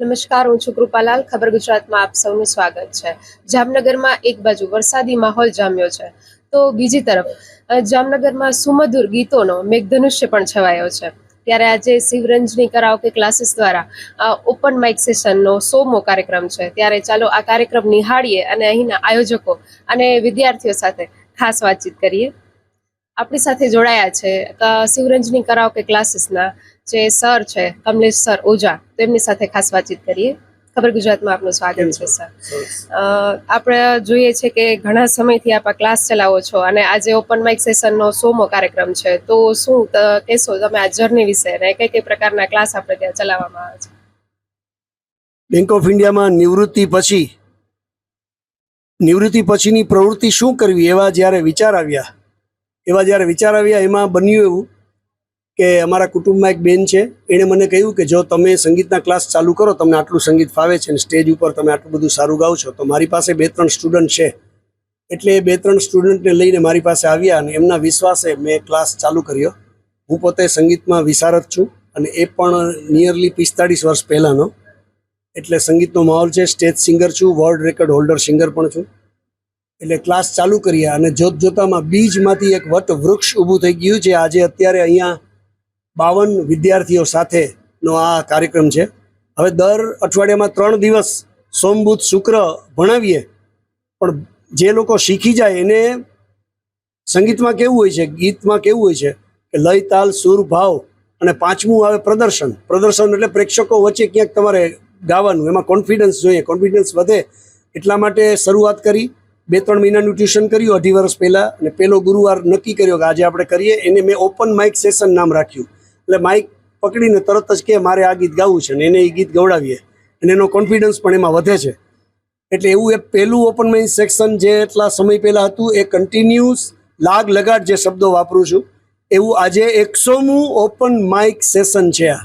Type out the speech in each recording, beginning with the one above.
નમસ્કાર, હું છું કૃપાલાલ. ખબર ગુજરાતમાં આપ સૌનું સ્વાગત છે. જામનગરમાં એક બાજુ વરસાદી માહોલ જામ્યો છે. તો બીજી તરફ જામનગરમાં સુમધુર ગીતોનો મેઘધનુષ્ય પણ છવાયો છે. ત્યારે આજે શિવરંજની કરાઓકે ક્લાસીસ દ્વારા ઓપન માઇક સેશનનો સોમો કાર્યક્રમ છે. ત્યારે ચાલો આ કાર્યક્રમ નિહાળીએ અને અહીંના આયોજકો અને વિદ્યાર્થીઓ સાથે ખાસ વાતચીત કરીએ. આપણી સાથે જોડાયા છે શિવરંજની કરાઓકે ક્લાસીસના જે સર છે, કમલેશ સર ઓજા તો એમની સાથે ખાસ વાતચીત કરીએ. ખબર ગુજરાતમાં આપનું સ્વાગત છે, સર. આપણે જોઈએ છે કે ઘણા સમયથી આપ ક્લાસ ચલાવો છો અને આજે ઓપન માઇક સેશનનો સોમો કાર્યક્રમ છે, તો શું કહેશો તમે આ જર્ની વિશે અને કઈ કઈ પ્રકારના ક્લાસ આપણે ત્યાં ચલાવવામાં આવે છે? બેંક ઓફ ઇન્ડિયામાં નિવૃત્તિ પછી, નિવૃત્તિ પછીની પ્રવૃત્તિ શું કરવી એવા જ્યારે વિચાર આવ્યા, એવા જ્યારે વિચાર આવ્યા, એમાં બન્યું એવું કે અમારા કુટુંબમાં એક બેન છે, એણે મને કહ્યું કે જો તમે સંગીતના ક્લાસ ચાલુ કરો, તમને આટલું સંગીત ફાવે છે અને સ્ટેજ ઉપર તમે આટલું બધું સારું ગાઓ છો, તો મારી પાસે બે ત્રણ સ્ટુડન્ટ છે. એટલે એ બે ત્રણ સ્ટુડન્ટને લઈને મારી પાસે આવ્યા અને એમના વિશ્વાસે મેં ક્લાસ ચાલુ કર્યો. હું પોતે સંગીતમાં વિશારદ છું અને એ પણ નિયરલી પિસ્તાળીસ વર્ષ પહેલાંનો. એટલે સંગીતનો માહોલ છે, સ્ટેજ સિંગર છું, વર્લ્ડ રેકોર્ડ હોલ્ડર સિંગર પણ છું. એટલે ક્લાસ ચાલુ કર્યા અને જોત જોતામાં બીજમાંથી એક વટ વૃક્ષ ઊભું થઈ ગયું છે. આજે અત્યારે અહીંયા બાવન વિદ્યાર્થીઓ સાથેનો આ કાર્યક્રમ છે. હવે દર અઠવાડિયામાં ત્રણ દિવસ સોમ, બુધ, શુક્ર ભણાવીએ. પણ જે લોકો શીખી જાય એને સંગીતમાં કેવું હોય છે, ગીતમાં કેવું હોય છે કે લય, તાલ, સુર, ભાવ અને પાંચમું આવે પ્રદર્શન. પ્રદર્શન એટલે પ્રેક્ષકો વચ્ચે ક્યાંક તમારે ગાવાનું, એમાં કોન્ફિડન્સ જોઈએ. કોન્ફિડન્સ વધે એટલા માટે શરૂઆત કરી, બે, ત્રણ મહિનાનું ટ્યુશન કર્યું અઢી વર્ષ પહેલાં અને પહેલો ગુરુવાર નક્કી કર્યો કે આજે આપણે કરીએ. એને મેં ઓપન માઇક સેશન નામ રાખ્યું. એટલે માઇક પકડીને તરત જ કે મારે આ ગીત ગાવું છે ને એને એ ગીત ગવડાવીએ. અને એનો કોન્ફિડન્સ પણ એમાં વધે છે. એટલે એવું એ પહેલું ઓપન માઇન્ડ સેક્શન જે એટલા સમય પહેલાં હતું, એ કન્ટિન્યુઅસ લાગ લગાડ જે શબ્દો વાપરું છું, એવું આજે એકસોમું ઓપન માઇક સેશન છે આ.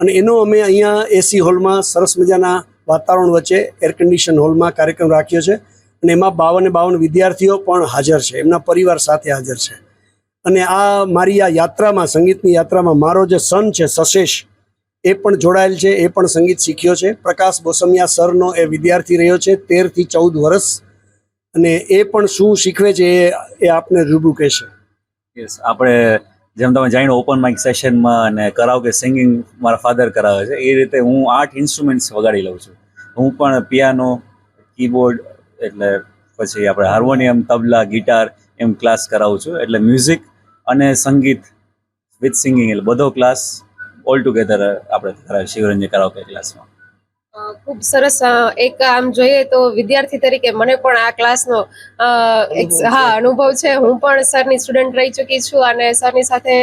અને એનો અમે અહીંયા એસી હોલમાં સરસ મજાના વાતાવરણ વચ્ચે એર કન્ડિશન હોલમાં કાર્યક્રમ રાખ્યો છે. અને એમાં બાવને બાવન વિદ્યાર્થીઓ પણ હાજર છે. એમના પરિવાર સાથે હાજર છે. અને આ મારી આ યાત્રામાં, સંગીતની યાત્રામાં મારો જે સન છે, સશેષ, એ પણ જોડાયેલ છે, એ પણ સંગીત શીખ્યો છે. પ્રકાશ બોસમિયા સરનો એ વિદ્યાર્થી રહ્યો છે તેરથી ચૌદ વર્ષ. અને એ પણ શું શીખવે છે એ એ આપને રૂબરૂ કહેશે. યસ આપણે જેમ તમે જાણ્યું ઓપન માઇક સેશનમાં અને કરાવકે સિંગિંગ મારા ફાધર કરાવે છે. એ રીતે હું આઠ ઇન્સ્ટ્રુમેન્ટ્સ વગાડી લઉં છું. હું પણ પિયાનો કીબોર્ડ એટલે પછી આપણે હાર્મોનિયમ તબલા ગિટાર એમ ક્લાસ કરાવું છું. એટલે મ્યુઝિક અને સંગીત વિથ સિંગિંગ એટલે બધો ક્લાસ ઓલ ટુગેધર આપણે કરાવે શિવરંજન કરાવકે ક્લાસમાં ખૂબ સરસ એક આમ જોઈએ તો વિદ્યાર્થી તરીકે મને પણ આ ક્લાસનો એક હા અનુભવ છે. હું પણ સરની સ્ટુડન્ટ રહી ચૂકી છું અને સરની સાથે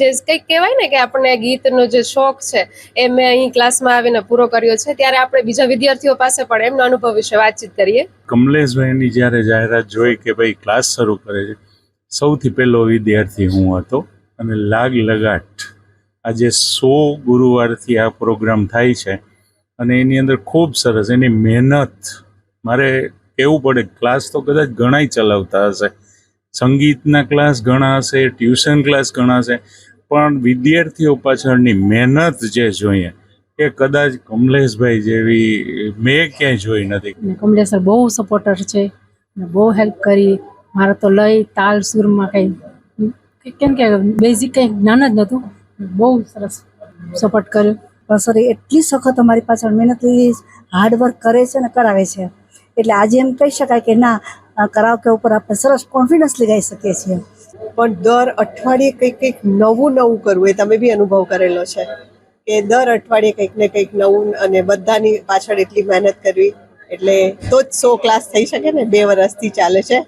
જે કંઈક કહેવાય ને કે આપણને ગીતનો જે શોખ છે એ મેં અહીં ક્લાસમાં આવીને પૂરો કર્યો છે. ત્યારે આપણે બીજા વિદ્યાર્થીઓ પાસે પણ એમનો અનુભવ વિશે વાતચીત કરીએ. કમલેશભાઈની જ્યારે જાહેરાત જોઈ કે ભાઈ ક્લાસ શરૂ કરે છે સૌથી પહેલો વિદ્યાર્થી હું હતો અને લાગ લગાટ આજે સો ગુરુવારથી આ પ્રોગ્રામ થાય છે અને એની અંદર ખૂબ સરસ એની મહેનત. મારે કહેવું પડે ક્લાસ તો કદાચ ઘણાય ચલાવતા હશે. સંગીતના ક્લાસ ઘણા હશે, ટ્યુશન ક્લાસ ઘણા હશે, પણ વિદ્યાર્થીઓ પાછળની મહેનત જે જોઈએ એ કદાચ કમલેશભાઈ જેવી મેં ક્યાંય જોઈ નથી. કમલેશ બહુ સપોર્ટર છે બહુ હેલ્પ કરી. મારે તો લય તાલ, સુરમાં કંઈ, કેમ કે બેઝિક કંઈ જ્ઞાન જ નહોતું. બહુ સરસ સપોર્ટ કર્યો. પણ સર એટલી સખત અમારી પાછળ મહેનતથી હાર્ડવર્ક કરે છે ને કરાવે છે. એટલે આજે એમ કહી શકાય કે ના કરાવકે ઉપર આપણે સરસ કોન્ફિડન્સ લગાવી શકીએ છીએ. પણ દર અઠવાડિયે કંઈક કંઈક નવું નવું કરવું એ તમે બી અનુભવ કરેલો છે. કે દર અઠવાડિયે કંઈક ને કંઈક નવું અને બધાની પાછળ એટલી મહેનત કરવી. એટલે તો જ સો ક્લાસ થઈ શકે ને, બે વર્ષથી ચાલે છે.